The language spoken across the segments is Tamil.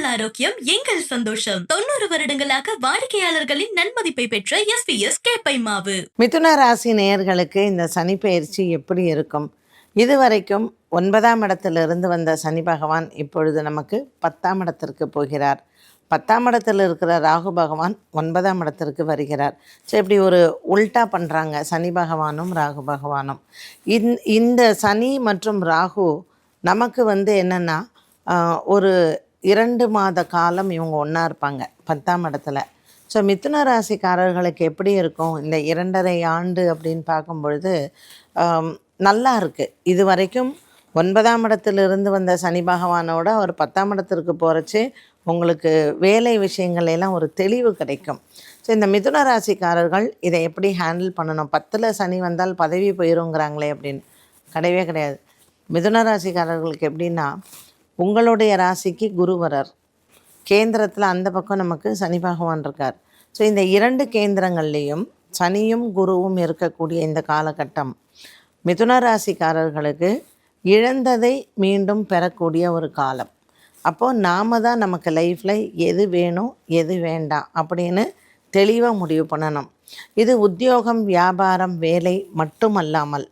உங்கள் ஆரோக்கியம் எங்கள் சந்தோஷம். தொண்ணூறு வருடங்களாக வாடிக்கையாளர்களின் நன்மதிப்பை பெற்ற எஸ் பி எஸ் கேப்பை மாவு. மிதுன ராசி நேயர்களுக்கு இந்த சனி பயிற்சி எப்படி இருக்கும்? இதுவரைக்கும் ஒன்பதாம் இடத்திலிருந்து வந்த சனி பகவான் இப்பொழுது நமக்கு பத்தாம் இடத்திற்கு போகிறார். பத்தாம் இடத்தில் இருக்கிற ராகு பகவான் ஒன்பதாம் இடத்திற்கு வருகிறார். ஸோ இப்படி ஒரு உல்ட்டா பண்ணுறாங்க சனி பகவானும் ராகு பகவானும். இந் இந்த சனி மற்றும் ராகு நமக்கு வந்து என்னென்னா ஒரு இரண்டு மாத காலம் இவங்க ஒன்றா இருப்பாங்க பத்தாம் இடத்துல. ஸோ மிதுன ராசிக்காரர்களுக்கு எப்படி இருக்கும்? இந்த இரண்டரை ஆண்டு அப்படின்னு பார்க்கும் பொழுது நல்லா இருக்குது இது வரைக்கும் ஒன்பதாம் இடத்திலிருந்து வந்த சனி பகவானோட ஒரு பத்தாம் இடத்திற்கு போகிறச்சு உங்களுக்கு வேலை விஷயங்கள் எல்லாம் ஒரு தெளிவு கிடைக்கும். ஸோ இந்த மிதுன ராசிக்காரர்கள் இதை எப்படி ஹேண்டில் பண்ணணும்? பத்தில் சனி வந்தால் பதவி போயிருங்கிறாங்களே அப்படின்னு. கிடையவே கிடையாது. மிதுன ராசிக்காரர்களுக்கு எப்படின்னா உங்களுடைய ராசிக்கு குருவரர் கேந்திரத்தில் அந்த பக்கம் நமக்கு சனி பகவான் இருக்கார். ஸோ இந்த இரண்டு கேந்திரங்கள்லேயும் சனியும் குருவும் இருக்கக்கூடிய இந்த காலகட்டம் மிதுன ராசிக்காரர்களுக்கு இழந்ததை மீண்டும் பெறக்கூடிய ஒரு காலம். அப்போது நாம தான் நமக்கு லைஃப்பில் எது வேணும் எது வேண்டாம் அப்படின்னு தெளிவாக முடிவு பண்ணணும். இது உத்தியோகம் வியாபாரம் வேலை மட்டுமல்லாமல்.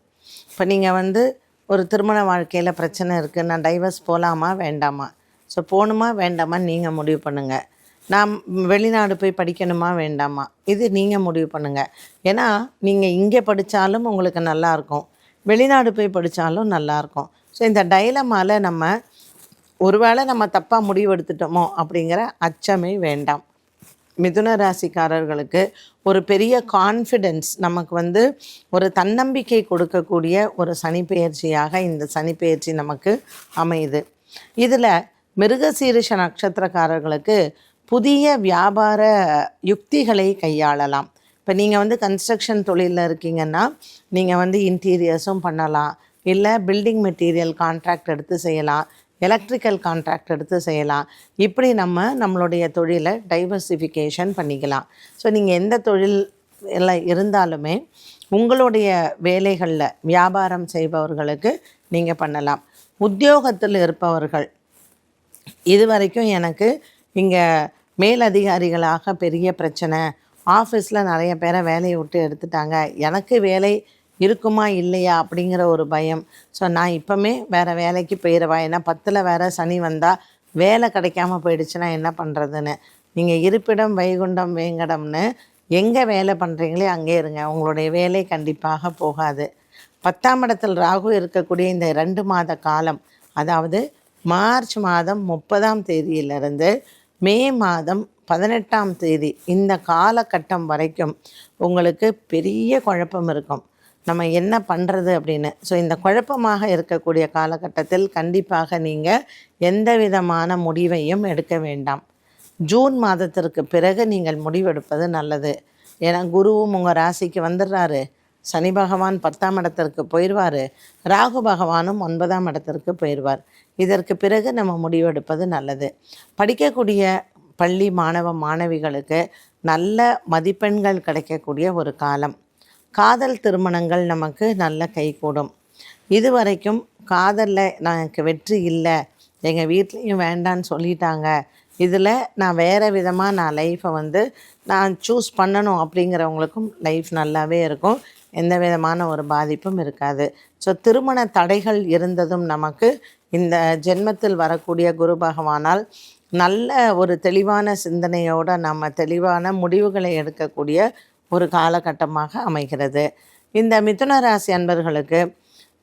இப்போ நீங்கள் வந்து ஒரு திருமண வாழ்க்கையில் பிரச்சனை இருக்குது நான் டைவர்ஸ் போகலாமா வேண்டாமா? ஸோ போகணுமா வேண்டாமா நீங்கள் முடிவு பண்ணுங்கள் நான் வெளிநாடு போய் படிக்கணுமா வேண்டாமா? இது நீங்கள் முடிவு பண்ணுங்கள் ஏன்னா நீங்கள் இங்கே படித்தாலும் உங்களுக்கு நல்லாயிருக்கும் வெளிநாடு போய் படித்தாலும் நல்லாயிருக்கும் ஸோ இந்த டைலமால் நம்ம ஒருவேளை நம்ம தப்பாக முடிவு எடுத்துட்டோமோ அப்படிங்கிற அச்சமே வேண்டாம். மிதுன ராசிக்காரர்களுக்கு ஒரு பெரிய கான்ஃபிடென்ஸ் நமக்கு வந்து ஒரு தன்னம்பிக்கை கொடுக்கக்கூடிய ஒரு சனிப்பெயர்ச்சியாக இந்த சனிப்பெயர்ச்சி நமக்கு அமையுது. இதில் மிருகசீரிஷ நட்சத்திரக்காரர்களுக்கு புதிய வியாபார யுக்திகளை கையாளலாம். இப்போ நீங்கள் வந்து கன்ஸ்ட்ரக்ஷன் தொழிலில் இருக்கீங்கன்னா நீங்கள் வந்து இன்டீரியர்ஸும் பண்ணலாம். இல்லை பில்டிங் மெட்டீரியல் கான்ட்ராக்ட் எடுத்து செய்யலாம். எலக்ட்ரிக்கல் கான்ட்ராக்ட் எடுத்து செய்யலாம். இப்படி நம்ம நம்மளுடைய தொழிலை டைவர்சிஃபிகேஷன் பண்ணிக்கலாம். ஸோ நீங்கள் எந்த தொழில் எல்லாம் இருந்தாலுமே உங்களுடைய வேலைகளில் வியாபாரம் செய்பவர்களுக்கு நீங்கள் பண்ணலாம். உத்தியோகத்தில் இருப்பவர்கள் இது வரைக்கும் எனக்கு இங்கே மேலதிகாரிகளாக பெரிய பிரச்சனை. ஆஃபீஸில் நிறைய பேரை வேலையை விட்டு எடுத்துட்டாங்க. எனக்கு வேலை இருக்குமா இல்லையா அப்படிங்கிற ஒரு பயம். ஸோ நான் இப்போமே வேறு வேலைக்கு போயிடுவா ஏன்னா பத்தில் வேறு சனி வந்தால் வேலை கிடைக்காம போயிடுச்சுன்னா என்ன பண்ணுறதுன்னு நீங்கள் இருப்பிடம் வைகுண்டம் வேங்கடம்னு எங்கே வேலை பண்ணுறீங்களே அங்கே இருங்க. உங்களுடைய வேலை கண்டிப்பாக போகாது. பத்தாம் இடத்தில் ராகு இருக்கக்கூடிய இந்த ரெண்டு மாத காலம் அதாவது மார்ச் மாதம் முப்பதாம் தேதியிலிருந்து மே மாதம் பதினெட்டாம் தேதி இந்த காலகட்டம் வரைக்கும் உங்களுக்கு பெரிய குழப்பம் இருக்கும். நம்ம என்ன பண்ணுறது அப்படின்னு. ஸோ இந்த குழப்பமாக இருக்கக்கூடிய காலகட்டத்தில் கண்டிப்பாக நீங்கள் எந்த விதமான முடிவையும் எடுக்க வேண்டாம். ஜூன் மாதத்திற்கு பிறகு நீங்கள் முடிவெடுப்பது நல்லது. ஏன்னா குருவும் உங்கள் ராசிக்கு வந்துடுறாரு. சனி பகவான் பத்தாம் இடத்திற்கு போயிடுவார் ராகு பகவானும் ஒன்பதாம் இடத்திற்கு போயிடுவார் இதற்கு பிறகு நம்ம முடிவெடுப்பது நல்லது. படிக்கக்கூடிய பள்ளி மாணவ மாணவிகளுக்கு நல்ல மதிப்பெண்கள் கிடைக்கக்கூடிய ஒரு காலம். காதல் திருமணங்கள் நமக்கு நல்ல கைகூடும். இது வரைக்கும் காதலில் எனக்கு வெற்றி இல்லை. எங்கள் வீட்லேயும் வேண்டான்னு சொல்லிட்டாங்க. இதில் நான் வேறு விதமாக நான் லைஃப்பை வந்து நான் சூஸ் பண்ணணும் அப்படிங்கிறவங்களுக்கும் லைஃப் நல்லாவே இருக்கும். எந்த விதமான ஒரு பாதிப்பும் இருக்காது. ஸோ திருமண தடைகள் இருந்ததும் நமக்கு இந்த ஜென்மத்தில் வரக்கூடிய குரு பகவானால் நல்ல ஒரு தெளிவான சிந்தனையோடு நம்ம தெளிவான முடிவுகளை எடுக்கக்கூடிய ஒரு காலகட்டமாக அமைகிறது. இந்த மிதுன ராசி அன்பர்களுக்கு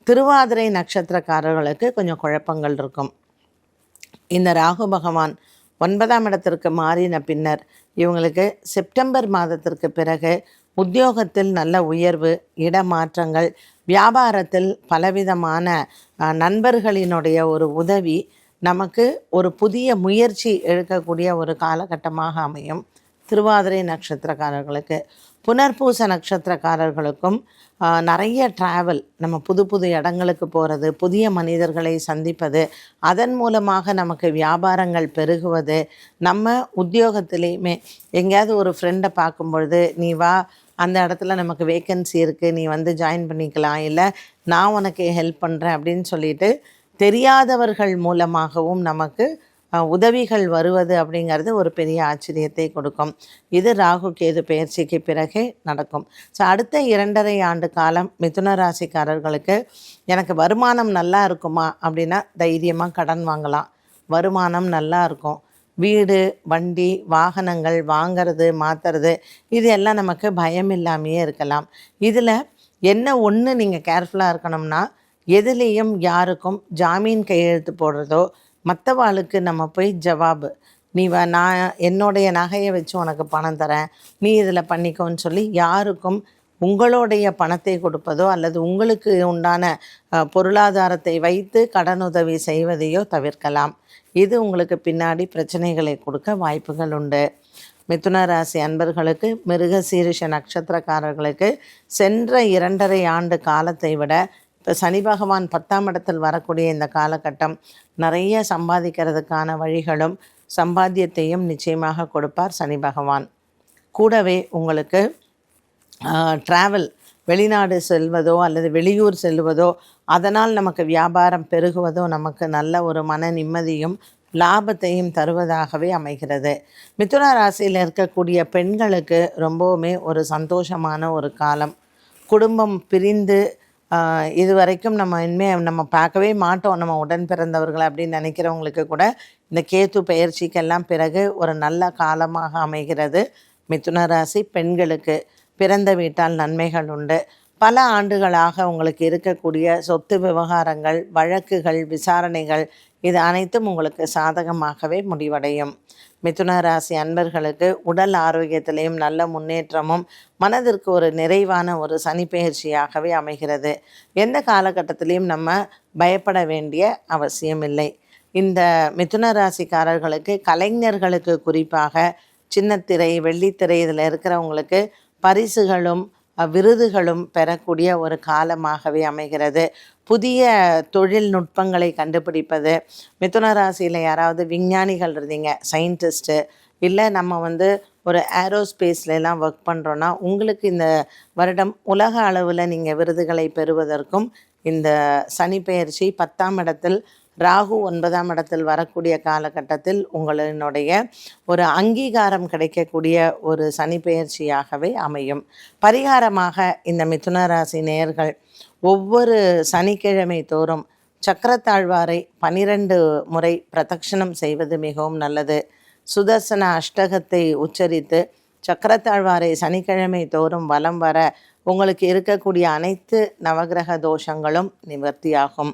திருவாதிரை நட்சத்திரக்காரர்களுக்கு கொஞ்சம் குழப்பங்கள் இருக்கும். இந்த ராகு பகவான் ஒன்பதாம் இடத்திற்கு மாறின பின்னர் இவங்களுக்கு செப்டம்பர் மாதத்திற்கு பிறகு உத்தியோகத்தில் நல்ல உயர்வு இடமாற்றங்கள் வியாபாரத்தில் பலவிதமான நண்பர்களினுடைய ஒரு உதவி நமக்கு ஒரு புதிய முயற்சி எடுக்கக்கூடிய ஒரு காலகட்டமாக அமையும். திருவாதிரை நட்சத்திரக்காரர்களுக்கு புனர்பூச நட்சத்திரக்காரர்களுக்கும் நிறைய ட்ராவல் நம்ம புது புது இடங்களுக்கு போகிறது புதிய மனிதர்களை சந்திப்பது அதன் மூலமாக நமக்கு வியாபாரங்கள் பெருகுவது நம்ம உத்தியோகத்திலையுமே எங்கேயாவது ஒரு ஃப்ரெண்டை பார்க்கும் பொழுது நீ வா அந்த இடத்துல நமக்கு வேக்கன்சி இருக்குது நீ வந்து ஜாயின் பண்ணிக்கலாம் இல்லை நான் உனக்கு ஹெல்ப் பண்ணுறேன் அப்படின்னு சொல்லிட்டு தெரியாதவர்கள் மூலமாகவும் நமக்கு உதவிகள் வருவது அப்படிங்கிறது ஒரு பெரிய ஆச்சரியத்தை கொடுக்கும். இது ராகு கேது பெயர்ச்சிக்கு பிறகே நடக்கும். ஸோ அடுத்த இரண்டரை ஆண்டு காலம் மிதுன ராசிக்காரர்களுக்கு எனக்கு வருமானம் நல்லா இருக்குமா அப்படின்னா தைரியமாக கடன் வாங்கலாம். வருமானம் நல்லா இருக்கும். வீடு வண்டி வாகனங்கள் வாங்கிறது மாற்றுறது இது எல்லாம் நமக்கு பயம் இல்லாமையே இருக்கலாம். இதில் என்ன ஒன்று நீங்கள் கேர்ஃபுல்லாக இருக்கணும்னா எதுலேயும் யாருக்கும் ஜாமீன் கையெழுத்து போடுறதோ மற்றவாளுக்கு நம்ம போய் ஜவாபு. நீ வ நான் என்னுடைய நகையை வச்சு உனக்கு பணம் தரேன். நீ இதில் பண்ணிக்கோன்னு சொல்லி யாருக்கும் உங்களுடைய பணத்தை கொடுப்பதோ அல்லது உங்களுக்கு உண்டான பொருளாதாரத்தை வைத்து கடனுதவி செய்வதையோ தவிர்க்கலாம். இது உங்களுக்கு பின்னாடி பிரச்சனைகளை கொடுக்க வாய்ப்புகள் உண்டு. மிதுன ராசி அன்பர்களுக்கு மிருக சீரிஷ நட்சத்திரக்காரர்களுக்கு சென்ற இரண்டரை ஆண்டு காலத்தை விட இப்போ சனி பகவான் பத்தாம் இடத்தில் வரக்கூடிய இந்த காலகட்டம் நிறைய சம்பாதிக்கிறதுக்கான வழிகளும் சம்பாத்தியத்தையும் நிச்சயமாக கொடுப்பார் சனி பகவான். கூடவே உங்களுக்கு ட்ராவல் வெளிநாடு செல்வதோ அல்லது வெளியூர் செல்வதோ அதனால் நமக்கு வியாபாரம் பெருகுவதோ நமக்கு நல்ல ஒரு மன நிம்மதியும் லாபத்தையும் தருவதாகவே அமைகிறது. மிதுன ராசியில் இருக்கக்கூடிய பெண்களுக்கு ரொம்பவுமே ஒரு சந்தோஷமான ஒரு காலம். குடும்பம் பிரிந்து இது வரைக்கும் நம்ம இனிமே நம்ம பார்க்கவே மாட்டோம் நம்ம உடன் பிறந்தவர்கள் அப்படின்னு நினைக்கிறவங்களுக்கு கூட இந்த கேத்து பயிற்சிக்கெல்லாம் பிறகு ஒரு நல்ல காலமாக அமைகிறது. மிதுன ராசி பெண்களுக்கு பிறந்த வீட்டால் நன்மைகள் உண்டு. பல ஆண்டுகளாக உங்களுக்கு இருக்கக்கூடிய சொத்து விவகாரங்கள் வழக்குகள் விசாரணைகள் இது அனைத்தும் உங்களுக்கு சாதகமாகவே முடிவடையும். மிதுன ராசி அன்பர்களுக்கு உடல் ஆரோக்கியத்திலையும் நல்ல முன்னேற்றமும் மனதிற்கு ஒரு நிறைவான ஒரு சனிப்பெயர்ச்சியாகவே அமைகிறது. எந்த காலகட்டத்திலையும் நம்ம பயப்பட வேண்டிய அவசியமில்லை. இந்த மிதுன ராசிக்காரர்களுக்கு கலைஞர்களுக்கு குறிப்பாக சின்னத்திரை வெள்ளித்திரை இதில் இருக்கிறவங்களுக்கு பரிசுகளும் விருதுகளும் பெறக்கூடிய ஒரு காலமாகவே அமைகிறது. புதிய தொழில்நுட்பங்களை கண்டுபிடிப்பது. மிதுன ராசியில் யாராவது விஞ்ஞானிகள் இருந்தீங்க சயின்டிஸ்ட்டு இல்லை நம்ம வந்து ஒரு ஏரோஸ்பேஸ்லாம் ஒர்க் பண்ணுறோன்னா உங்களுக்கு இந்த வருடம் உலக அளவில் நீங்கள் விருதுகளை பெறுவதற்கும் இந்த சனி பெயர்ச்சி பத்தாம் இடத்தில் ராகு ஒன்பதாம் இடத்தில் வரக்கூடிய காலகட்டத்தில் உங்களினுடைய ஒரு அங்கீகாரம் கிடைக்கக்கூடிய ஒரு சனி பெயர்ச்சியாகவே அமையும். பரிகாரமாக இந்த மிதுன ராசி நேயர்கள் ஒவ்வொரு சனிக்கிழமை தோறும் சக்கரத்தாழ்வாரை பனிரெண்டு முறை பிரதட்சணம் செய்வது மிகவும் நல்லது. சுதர்சன அஷ்டகத்தை உச்சரித்து சக்கரத்தாழ்வாரை சனிக்கிழமை தோறும் வலம் வர உங்களுக்கு இருக்கக்கூடிய அனைத்து நவகிரக தோஷங்களும் நிவர்த்தியாகும்.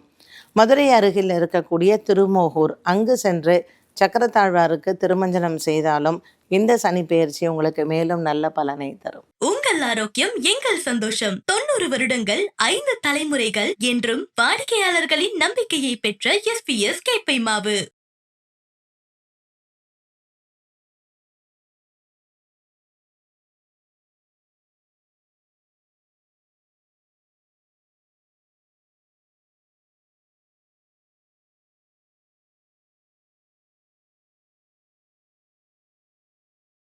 மதுரை அருகில் இருக்கக்கூடிய திருமோகூர் அங்கு சென்று சக்கரத்தாழ்வாருக்கு திருமஞ்சனம் செய்தாலும் இந்த சனி பெயர்ச்சி உங்களுக்கு மேலும் நல்ல பலனை தரும். உங்கள் ஆரோக்கியம் எங்கள் சந்தோஷம். தொண்ணூறு வருடங்கள் ஐந்து தலைமுறைகள் என்றும் வாடிக்கையாளர்களின் நம்பிக்கையை பெற்ற எஸ் பி எஸ் கேப்பை மாவு